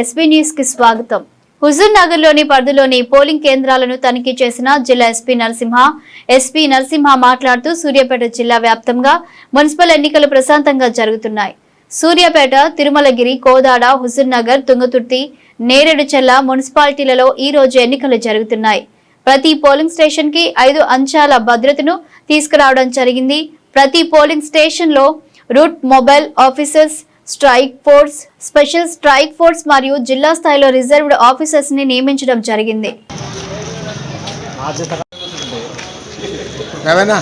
SP న్యూస్కి స్వాగతం. హుజూర్ నగర్లోని పరిధిలోని పోలింగ్ కేంద్రాలను తనిఖీ చేసిన జిల్లా ఎస్పీ నరసింహ ఎస్పీ నరసింహ మాట్లాడుతూ సూర్యాపేట జిల్లా వ్యాప్తంగా మున్సిపల్ ఎన్నికలు ప్రశాంతంగా జరుగుతున్నాయి. సూర్యాపేట తిరుమలగిరి కోదాడ హుజూర్ నగర్ తుంగతుర్తి నేరేడుచెల్ల మున్సిపాలిటీలలో ఈ రోజు ఎన్నికలు జరుగుతున్నాయి. ప్రతి పోలింగ్ స్టేషన్కి ఐదు అంశాల భద్రతను తీసుకురావడం జరిగింది. ప్రతి పోలింగ్ స్టేషన్లో route mobile officers strike force special strike force మరియు జిల్లా స్థాయిలో రిజర్వ్డ్ ఆఫీసర్స్ని నియమించడం జరిగింది. రవేనా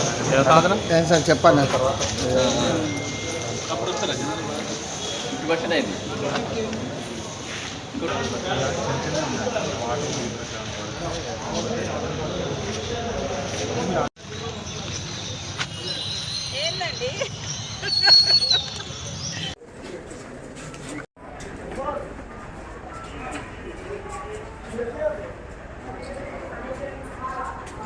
ఏం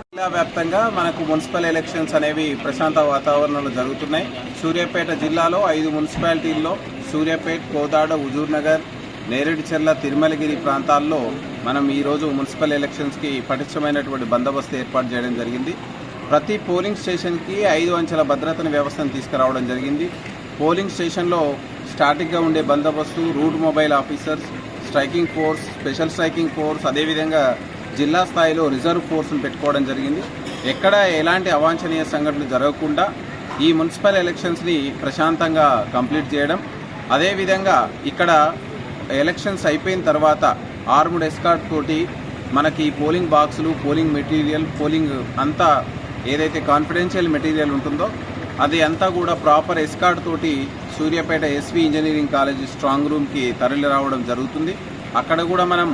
జిల్లా వ్యాప్తంగా మనకు మున్సిపల్ ఎలక్షన్స్ అనేవి ప్రశాంత వాతావరణంలో జరుగుతున్నాయి. సూర్యాపేట జిల్లాలో ఐదు మున్సిపాలిటీల్లో సూర్యాపేట కోదాడ హుజూర్ నగర్ నేరేడుచెర్ల తిరుమలగిరి ప్రాంతాల్లో మనం ఈరోజు మున్సిపల్ ఎలక్షన్స్కి పటిష్టమైనటువంటి బందోబస్తు ఏర్పాటు చేయడం జరిగింది. ప్రతి పోలింగ్ స్టేషన్కి ఐదు అంచెల భద్రతను వ్యవస్థను తీసుకురావడం జరిగింది. పోలింగ్ స్టేషన్లో స్టాటిక్గా ఉండే బందోబస్తు route mobile officers striking force special striking force అదేవిధంగా జిల్లా స్థాయిలో రిజర్వ్ ఫోర్స్ను పెట్టుకోవడం జరిగింది. ఎక్కడ ఎలాంటి అవాంఛనీయ సంఘటనలు జరగకుండా ఈ మున్సిపల్ ఎలక్షన్స్ని ప్రశాంతంగా కంప్లీట్ చేయడం. అదేవిధంగా ఇక్కడ ఎలక్షన్స్ అయిపోయిన తర్వాత ఆర్ముడ్ ఎస్కార్ట్ తోటి మనకి పోలింగ్ బాక్సులు పోలింగ్ మెటీరియల్ పోలింగ్ అంతా ఏదైతే కాన్ఫిడెన్షియల్ మెటీరియల్ ఉంటుందో అది అంతా కూడా ప్రాపర్ ఎస్కార్ట్ తోటి Suryapet SV engineering college strong రూమ్కి తరలి రావడం జరుగుతుంది. అక్కడ కూడా మనం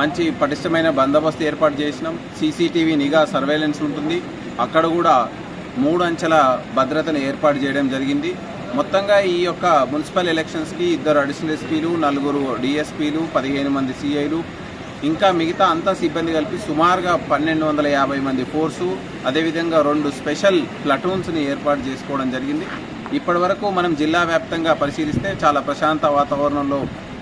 మంచి పటిష్టమైన బందోబస్తు ఏర్పాటు చేసినాం. సీసీటీవీ నిఘా సర్వేలెన్స్ ఉంటుంది. అక్కడ కూడా మూడు అంచెల భద్రతను ఏర్పాటు చేయడం జరిగింది. మొత్తంగా ఈ యొక్క మున్సిపల్ ఎలక్షన్స్కి ఇద్దరు అడిషనల్ ఎస్పీలు నలుగురు డిఎస్పీలు పదిహేను మంది సిఐలు ఇంకా మిగతా అంతా సిబ్బంది కలిపి సుమారుగా పన్నెండు వందల యాభై మంది ఫోర్సు అదేవిధంగా రెండు స్పెషల్ ప్లటూన్స్ని ఏర్పాటు చేసుకోవడం జరిగింది. ఇప్పటి వరకు మనం జిల్లా వ్యాప్తంగా పరిశీలిస్తే చాలా ప్రశాంత వాతావరణంలో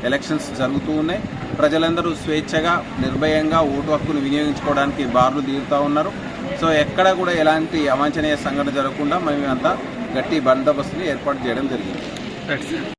ఎలక్షన్స్ జరుగుతూ ఉన్నాయి. ప్రజలందరూ స్వేచ్ఛగా నిర్భయంగా ఓటు హక్కును వినియోగించుకోవడానికి బార్లు దిగుతూ ఉన్నారు. సో ఎక్కడ కూడా ఎలాంటి అవాంఛనీయ సంఘటన జరగకుండా మేము అంతా గట్టి బందోబస్తుని ఏర్పాటు చేయడం జరిగింది.